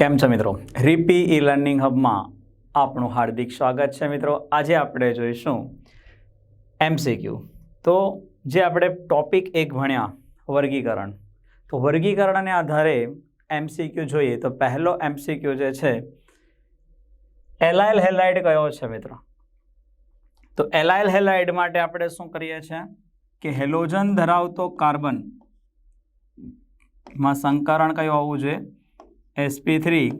કેમ છે મિત્રો? રીપી ઈ લર્નિંગ હબમાં આપનું હાર્દિક સ્વાગત છે મિત્રો. આજે આપણે જોઈશું એમસીક્યુ તો જે આપણે ટોપિક એક ભણ્યા, વર્ગીકરણ. તો વર્ગીકરણને આધારે એમસીક્યુ જોઈએ તો પહેલો એમસીક્યુ જે છે એલાઇલ હેલાઇડ કયો છે મિત્રો? તો એલાઇલ હેલાઇડ માટે આપણે શું કરીએ છીએ કે હેલોજન ધરાવતો કાર્બનમાં સંકરણ કયું હોવું જોઈએ? એસપી થ્રી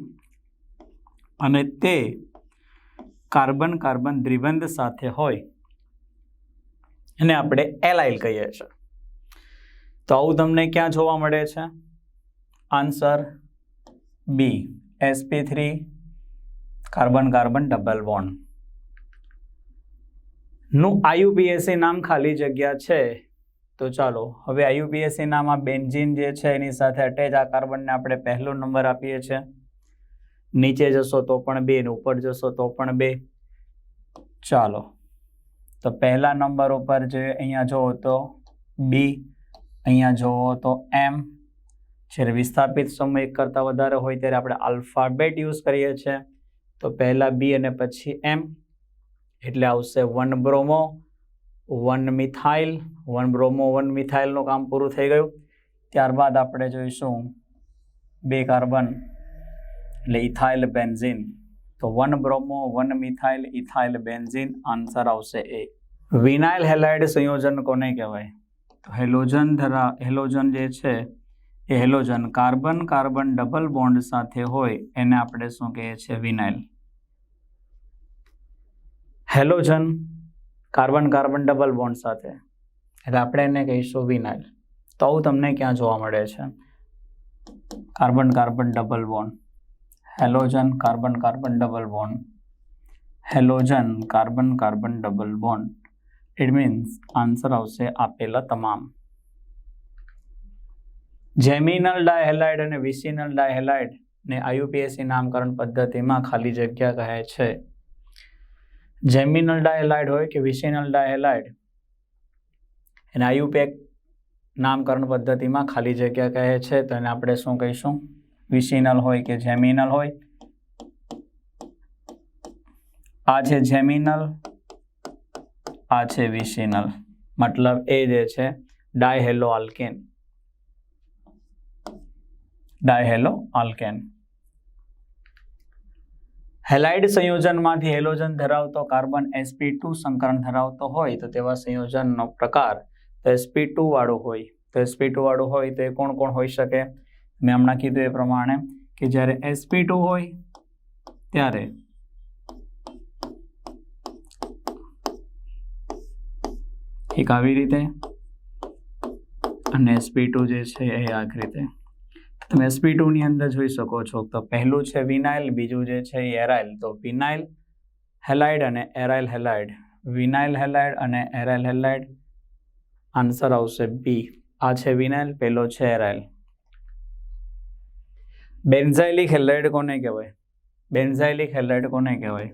અને તે કાર્બન કાર્બન દ્વિબંધ સાથે હોય એને આપણે એલાઇલ કહીએ છીએ. તો આવું તમને ક્યાં જોવા મળે છે? Answer B SP three carbon carbon double બોન્ડનું આયુપીએસસી નામ ખાલી જગ્યા છે. તો ચાલો, હવે આયુપીએસસી નામમાં બેન્ઝીન જે છે એની સાથે અટેચ આ કાર્બનને આપણે પહેલો નંબર આપીએ છીએ નીચે જશો તો પણ બે ને ઉપર જશો તો પણ બે. ચાલો, તો પહેલા નંબર ઉપર જે અહીંયા જુઓ તો બી અહીંયા જુઓ તો એમ જ્યારે વિસ્થાપિત સમય એક કરતાં વધારે હોય ત્યારે આપણે આલ્ફાબેટ યુઝ કરીએ છીએ. તો પહેલાં બી અને પછી એમ એટલે આવશે one bromo. One methyl, one bromo, one મિથાઇલનું કામ પૂરું થઈ ગયું. ત્યારબાદ આપણે જોઈશું બે કાર્બન, એટલે ઇથાઇલ બેન્ઝિન. તો one bromo, one methyl, ethyl benzene, answer આવશે એ. વિનાઇલ હેલાઇડ સંયોજન કોને કહેવાય? તો હેલોજન ધરા, હેલોજન જે છે, એ halogen carbon carbon double bond સાથે હોય, એને આપણે શું કહીએ છીએ? Vinyl. Halogen carbon carbon double bond સાથે. એટલે આપણે એને કહીશું વિનાઇલ. તો આવું તમને ક્યાં જોવા મળે છે? Carbon carbon double bond halogen carbon carbon double bond halogen carbon carbon double bond it means answer આવશે આપેલા તમામ. જેમિનલ ડાયહેલાઇડ અને વિસિનલ ડાયહેલાઇડ ને આયુપીએસસી નામકરણ પદ્ધતિમાં ખાલી જગ્યા કહે છે. જેમિનલ ડાયલાઇડ હોય કે વિસિનલ ડાયલાઇડ એને આયુપેક નામકરણ પદ્ધતિમાં ખાલી જગ્યા કહે છે તો એને આપણે શું કહીશું? વિસિનલ હોય કે જેમિનલ હોય? આ છે જેમિનલ આ છે વિસિનલ મતલબ એ જે છે dihalo alkane dihalo alkane halide સંયોજનમાંથી halogen ધરાવતો કાર્બન એસપી ટુ સંકરણ ધરાવતો હોય તો તેવા સંયોજનનો પ્રકાર તો એસપી ટુ વાળું હોય. તો એસપી ટુ વાળું હોય તો એ કોણ કોણ હોઈ શકે? મેં હમણાં કીધું એ પ્રમાણે કે જ્યારે એસપી ટુ હોય ત્યારે એક આવી રીતે અને એસપી ટુ જે છે એ આખ રીતે. તમે એસપી ટુની અંદર જોઈ શકો છો. તો પહેલું છે વિનાઇલ, બીજું જે છે એરાઇલ. તો વિનાઇલ, હેલાઇડ અને એરાઇલ, હેલાઇડ. વિનાઇલ, હેલાઇડ અને એરાઇલ, હેલાઇડ. આન્સર આવશે બી આ છે વિનાઇલ, પેલો છે એરાઇલ. બેન્ઝાઇલિક હેલાઇડ કોને કહેવાય? બેન્ઝાઇલિક હેલાઇડ કોને કહેવાય?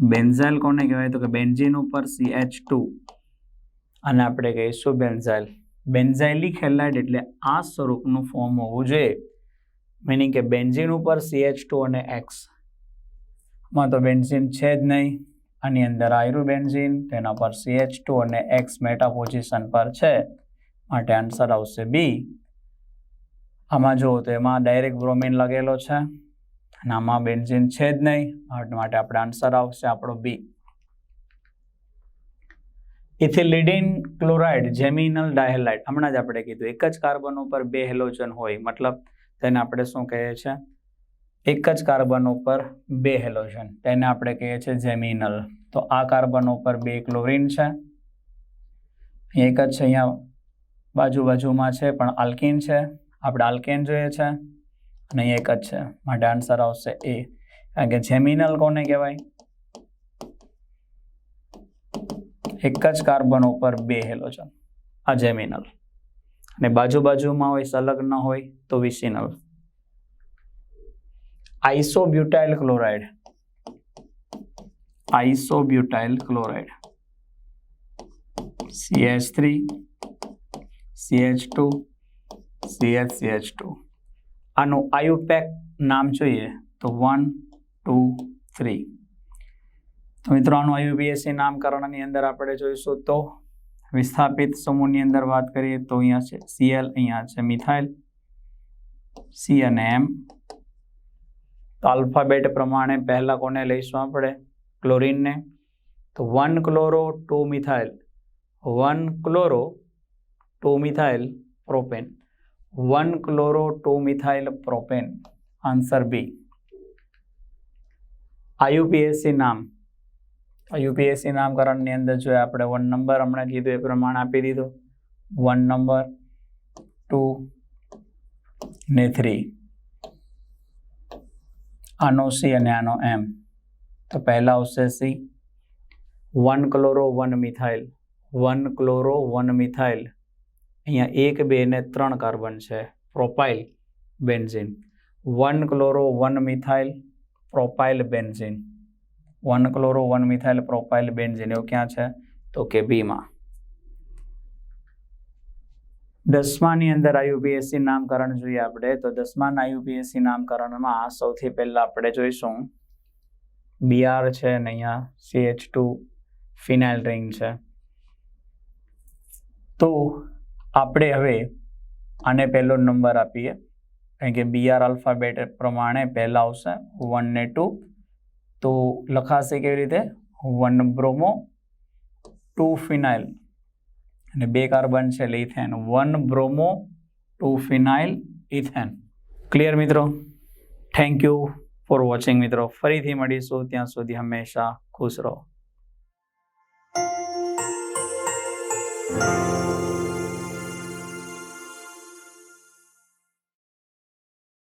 બેન્ઝાઇલ કોને કહેવાય? તો કે બેન્ઝીન ઉપર સી એચ ટુ. અને આપણે કહીશું બેન્ઝાઇલ. બેન્ઝાઇલિક હેલાઇડ એટલે આ સ્વરૂપનું ફોર્મ હોવું જોઈએ. મિનિંગ કે બેન્ઝીન ઉપર સીએચ ટુ અને એક્સમાં તો બેન્ઝિન છે જ નહીં. આની અંદર આયરુ બેન્ઝીન, તેના પર સીએચ ટુ અને એક્સ મેટા પોઝિશન પર છે. માટે આન્સર આવશે બી આમાં જુઓ તો એમાં ડાયરેક્ટ બ્રોમિન લગેલો છે. અને આમાં બેન્ઝીન છે જ નહીં. માટે આપણે આન્સર આવશે આપણો બી ઇથિલિડિન ક્લોરાઇડ, જેમિનલ ડાયલાઇટ હમણાં જ આપણે કીધું, એક જ કાર્બન ઉપર બે હેલોજન હોય, મતલબ તેને આપણે શું કહીએ છીએ? એક જ કાર્બન ઉપર બે હેલોજન, તેને આપણે કહીએ છીએ જેમિનલ. તો આ કાર્બન ઉપર બે ક્લોરિન છે. એક જ છે, અહીંયા બાજુ બાજુમાં છે, પણ આલ્કિન છે. આપણે આલ્કેન જોઈએ છે. અને એક જ છે. માટે આન્સર આવશે એ. કારણ કે જેમિનલ કોને કહેવાય? એક જ કાર્બન ઉપર બે હેલોજન આ જેમિનલ. અને બાજુ બાજુમાં હોય, સંલગ્ન હોય, તો vicinal. Isobutyl chloride. Isobutyl chloride. CH3 CH2 CH CH2 આનું આયુપેક નામ જોઈએ તો વન ટુ થ્રી તો આયુપીએસસી નામકરણની અંદર આપણે જોઈશું તો વિસ્થાપિત સમૂહની અંદર વાત કરીએ તો અહીંયા છે સીએલ અહીંયા છે મિથાઇલ સી અને એમ તો આલ્ફાબેટ પ્રમાણે પહેલાં કોને લઈશું આપણે? ક્લોરીનને. તો one chloro, two methyl. One chloro, two methyl, propane. One chloro, two methyl, propane. Answer B. IUPAC નામ. યુપીએસસી નામકરણની અંદર જો આપણે વન નંબર હમણાં કીધું એ પ્રમાણે આપી દીધો. વન નંબર ટુ ને થ્રી આનો સી અને આનો એમ તો પહેલા આવશે C one chloro one methyl one chloro one methyl અહીંયા એક, બે ને ત્રણ કાર્બન છે. Propyl benzene one chloro one methyl propyl benzene one chloro, one methyl propyl benzene એવું ક્યાં છે? તો કે બીમાં દસમાની અંદર આયુપીએસસી નામકરણ જોઈએ આપણે. તો દસમાના આયુપીએસસી નામકરણમાં સૌથી પહેલા આપણે જોઈશું. બીઆર છે અને અહીંયા સીએચ ટુ ફિનાઇલ રિંગ છે. તો આપણે હવે આને પહેલો નંબર આપીએ. કારણ કે બીઆર આલ્ફાબેટ પ્રમાણે પહેલા આવશે. વન ને ટુ તો લખાશે કેવી રીતે? One bromo, two phenyl. અને બે કાર્બન છે એટલે ethane. One bromo, two phenyl, ethane. Clear મિત્રો? થેન્ક યુ ફોર વોચિંગ મિત્રો. ફરીથી મળીશું. ત્યાં સુધી હંમેશા ખુશ રહો.